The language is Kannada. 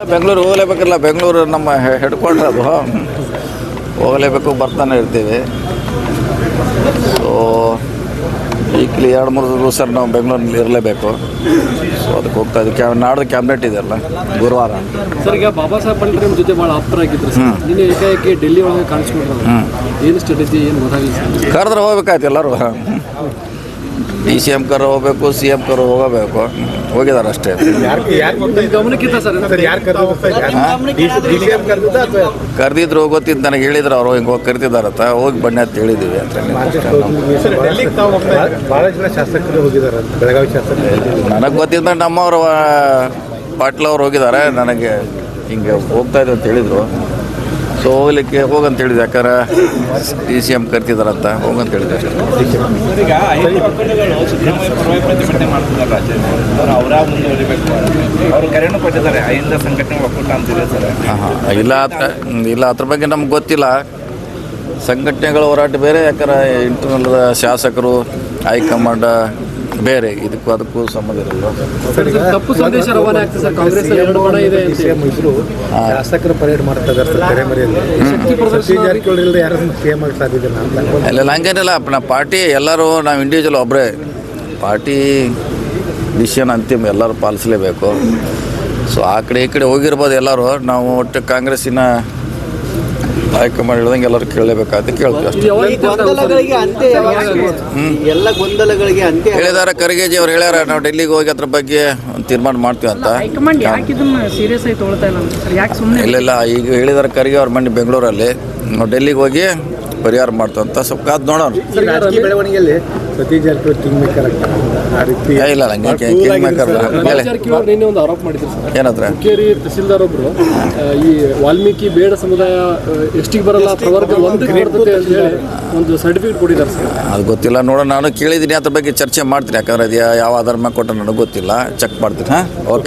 ಬೆಂಗಳೂರು ಹೋಗಲೇಬೇಕಲ್ಲ ಬೆಂಗಳೂರು ನಮ್ಮ ಹೆಡ್ ಕ್ವಾರ್ಟರ್ ಅದು. ಹೋಗಲೇಬೇಕು ಬರ್ತಾನೆ ಇರ್ತೀವಿ. ಸೊ ವೀಕ್ಲಿ ಎರಡು ಮೂರು ದಿವಸ ನಾವು ಬೆಂಗಳೂರಲ್ಲಿ ಇರಲೇಬೇಕು. ಸೊ ಅದಕ್ಕೆ ಹೋಗ್ತಾ ಇದ್ದೀವಿ ಕ್ಯಾ ನಾಡ್ದು ಕ್ಯಾಬಿನೆಟ್ ಇದೆಯಲ್ಲ ಗುರುವಾರ. ಸರ್ ಈಗ ಬಾಬಾ ಸಾಹೇಬ್ ಅಂಬೇಡ್ಕರ್ ನಿಮ್ಮ ಜೊತೆ ಭಾಳ ಆಪ್ತರಾಗಿದ್ರು ಸರ್. ನಿನ್ನೆ ಏಕಾಏಕಿ ಡೆಲ್ಲಿ ಒಳಗೆ ಕಾಣಿಸ್ಕೊಂಡ್ರು. ಏನು ಸ್ಟ್ರಾಟಜಿ ಏನು ಗೊತ್ತಾಗಿಲ್ಲ ಕರೆದ್ರೆ ಹೋಗ್ಬೇಕಾಯ್ತು ಎಲ್ಲರೂ. ಡಿ ಸಿ ಎಂ ಕರ್ ಹೋಗ್ಬೇಕು ಸಿ ಎಂ ಕರ್ ಹೋಗಬೇಕು. ಹೋಗಿದ್ದಾರೆ ಅಷ್ಟೇ. ಕರೆದಿದ್ರು ಗೊತ್ತಿದ್ದು ನನಗೆ ಹೇಳಿದ್ರು ಅವರು ಹಿಂಗೆ ಹೋಗಿ ಕರಿತಿದ್ದಾರತ್ತ ಹೋಗಿ ಬನ್ನಿ ಅಂತ ಹೇಳಿದ್ದೀವಿ ಅಂತ ನನಗೆ ಗೊತ್ತಿದ್ದ ನಮ್ಮವರು ಪಾಟ್ಲವ್ರು ಹೋಗಿದ್ದಾರೆ ನನಗೆ ಹಿಂಗೆ ಹೋಗ್ತಾ ಇದ್ರು ಅಂತ ಹೇಳಿದರು. ಸೊ ಹೋಗ್ಲಿಕ್ಕೆ ಹೋಗಂತ ಹೇಳಿದ್ರು ಯಾಕಂದ್ರೆ ಡಿ ಸಿ ಎಂ ಕರ್ತಿದಾರಂತ ಹೋಗಂತ ಸರ್. ಹಾಂ ಇಲ್ಲ ಇಲ್ಲ ಅದ್ರ ಬಗ್ಗೆ ನಮ್ಗೆ ಗೊತ್ತಿಲ್ಲ. ಸಂಘಟನೆಗಳ ಹೋರಾಟ ಬೇರೆ ಯಾಕಂದ್ರೆ ಇಂಟರ್ನಲ್ ಶಾಸಕರು ಹೈಕಮಾಂಡ್ ಬೇರೆ ಇದಕ್ಕೂ ಅದಕ್ಕೂ ಸಂಬಂಧ ಇರಲ್ಲ. ತಪ್ಪು ಸಂದೇಶ ರವಾನೆ ಆಗ್ತದೆ ಸರ್. ಕಾಂಗ್ರೆಸ್ ಎರಡು ಬಣ ಇದೆ ಡಿ ಅಂತ ಸಿ ಇದ್ರು ಶಾಸಕರು ಪರೇಡ್ ಮಾಡ್ತಾ ಇದ್ದಾರೆ ಸರ್ ಜಾರಕಿಹೊಳಿ ಯಾರು ಆಗಿ ಇಲ್ಲ ಹಂಗೇನಿಲ್ಲ ನಮ್ಮ ಪಾರ್ಟಿ ಎಲ್ಲರೂ ನಾವು ಇಂಡಿವಿಜುವಲ್ ಒಬ್ಬರೇ ಪಾರ್ಟಿ ಡಿಸಿಷನ್ ಅಂತಿಮ ಎಲ್ಲರೂ ಪಾಲಿಸಲೇಬೇಕು. ಸೊ ಆ ಕಡೆ ಈ ಕಡೆ ಹೋಗಿರ್ಬೋದು ಎಲ್ಲರೂ. ನಾವು ಒಟ್ಟು ಕಾಂಗ್ರೆಸ್ಸಿನ ಹೈಕಮಾಂಡ್ ಹೇಳ್ದಂಗೆ ಎಲ್ಲರೂ ಕೇಳಲೇಬೇಕಾದ ಕೇಳ್ತೀವಿ ಅಷ್ಟೇ. ಎಲ್ಲ ಗೊಂದಲಗಳಿಗೆ ಅಂತ್ಯ ಹೇಳಿದಾರ ಖರ್ಗೆಜಿ ಅವ್ರು ಹೇಳ್ಯಾರ ನಾವು ಡೆಲ್ಲಿಗೆ ಹೋಗಿ ಅದ್ರ ಬಗ್ಗೆ ಒಂದು ತೀರ್ಮಾನ ಮಾಡ್ತೀವಿ ಅಂತ. ಇಲ್ಲ? ಇಲ್ಲ ಈಗ ಹೇಳಿದಾರ ಖರ್ಗೆ ಅವ್ರ ಮನೆ ಬೆಂಗಳೂರಲ್ಲಿ. ನಾವು ಡೆಲ್ಲಿಗೆ ಹೋಗಿ ಪರಿಹಾರ ಮಾಡ್ತಂತ ಅಂತ ಸ್ವಲ್ಪ ಕಾದ್ ನೋಡೋಣ. ಬೆಳವಣಿಗೆಯಲ್ಲಿ ಸತೀಶ್ ಜಾರಕಿಹೊಳಿ ಕಿಂಗ್ ಮೇಕರ್ ಆ ರೀತಿ ಏ, ಇಲ್ಲ ಹಂಗೆ ಕಿಂಗ್ ಮೇಕರ್ ರಮೇಶ್ ಜಾರಕಿಹೊಳಿ ನಿನ್ನೆ ಒಂದು ಆರೋಪ ಮಾಡಿದ್ರು ಸರ್. ಏನತ್ರ? ಹುಕ್ಕೇರಿ ತಹಸೀಲ್ದಾರ್ ಒಬ್ರು ಈ ವಾಲ್ಮೀಕಿ ಬೇಡ ಸಮುದಾಯ ಎಷ್ಟಿಗೆ ಬರಲ್ಲ ಪ್ರವರ್ಗ ಒಂದು ಸರ್ಟಿಫಿಕೇಟ್ ಕೊಟ್ಟಿದ್ದಾರೆ ಸರ್. ಅದು ಗೊತ್ತಿಲ್ಲ ನೋಡೋಣ. ನಾನು ಕೇಳಿದ್ದೀನಿ ಅದ್ರ ಬಗ್ಗೆ ಚರ್ಚೆ ಮಾಡ್ತೀನಿ. ಯಾಕಂದ್ರೆ ಅದು ಯಾವ ಆಧಾರ ಮೇಲೆ ಕೊಟ್ಟ ನನಗೆ ಗೊತ್ತಿಲ್ಲ. ಚೆಕ್ ಮಾಡ್ತೀನಿ ಹಾಂ? ಓಕೆ